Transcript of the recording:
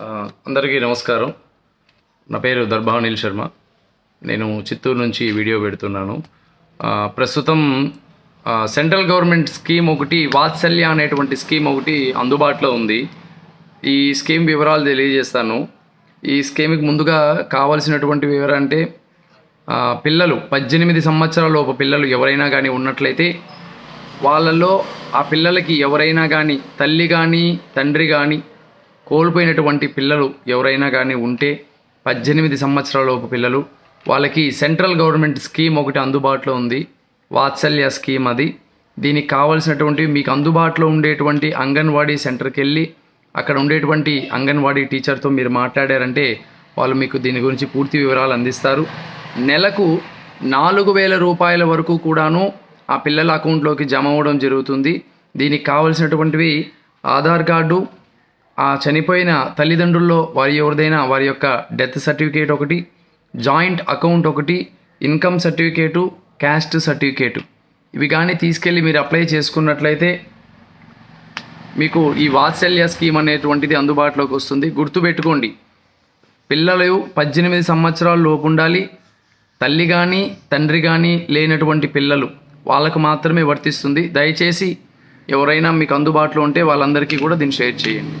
అందరికీ నమస్కారం. నా పేరు దర్భావనీల్ శర్మ. నేను చిత్తూరు నుంచి వీడియో పెడుతున్నాను. ప్రస్తుతం సెంట్రల్ గవర్నమెంట్ స్కీమ్ ఒకటి వాత్సల్య అనేటువంటి స్కీమ్ ఒకటి అందుబాటులో ఉంది. ఈ స్కీమ్ వివరాలు తెలియజేస్తాను. ఈ స్కీమ్కి ముందుగా కావాల్సినటువంటి వివరం అంటే పిల్లలు పద్దెనిమిది సంవత్సరాల లోపు పిల్లలు ఎవరైనా కానీ ఉన్నట్లయితే వాళ్ళల్లో ఆ పిల్లలకి ఎవరైనా కానీ తల్లి కానీ తండ్రి కానీ కోల్పోయినటువంటి పిల్లలు ఎవరైనా కానీ ఉంటే పద్దెనిమిది సంవత్సరాలలోపు పిల్లలు వాళ్ళకి సెంట్రల్ గవర్నమెంట్ స్కీమ్ ఒకటి అందుబాటులో ఉంది. వాత్సల్య స్కీమ్ అది. దీనికి కావాల్సినటువంటి మీకు అందుబాటులో ఉండేటువంటి అంగన్వాడీ సెంటర్కి వెళ్ళి అక్కడ ఉండేటువంటి అంగన్వాడీ టీచర్తో మీరు మాట్లాడారంటే వాళ్ళు మీకు దీని గురించి పూర్తి వివరాలు అందిస్తారు. నెలకు నాలుగు వేల రూపాయల వరకు కూడాను ఆ పిల్లల అకౌంట్లోకి జమ అవ్వడం జరుగుతుంది. దీనికి కావలసినటువంటివి ఆధార్ కార్డు ఆ చనిపోయిన తల్లిదండ్రుల్లో వారి ఎవరిదైనా వారి యొక్క డెత్ సర్టిఫికేట్ ఒకటి జాయింట్ అకౌంట్ ఒకటి ఇన్కమ్ సర్టిఫికేటు క్యాస్ట్ సర్టిఫికేటు. ఇవి కానీ తీసుకెళ్ళి మీరు అప్లై చేసుకున్నట్లయితే మీకు ఈ వాత్సల్య స్కీమ్ అనేటువంటిది అందుబాటులోకి వస్తుంది. గుర్తుపెట్టుకోండి పిల్లలు పద్దెనిమిది సంవత్సరాల లోపు ఉండాలి. తల్లి కానీ తండ్రి కానీ లేనటువంటి పిల్లలు వాళ్ళకు మాత్రమే వర్తిస్తుంది. దయచేసి ఎవరైనా మీకు అందుబాటులో ఉంటే వాళ్ళందరికీ కూడా దీన్ని షేర్ చేయండి.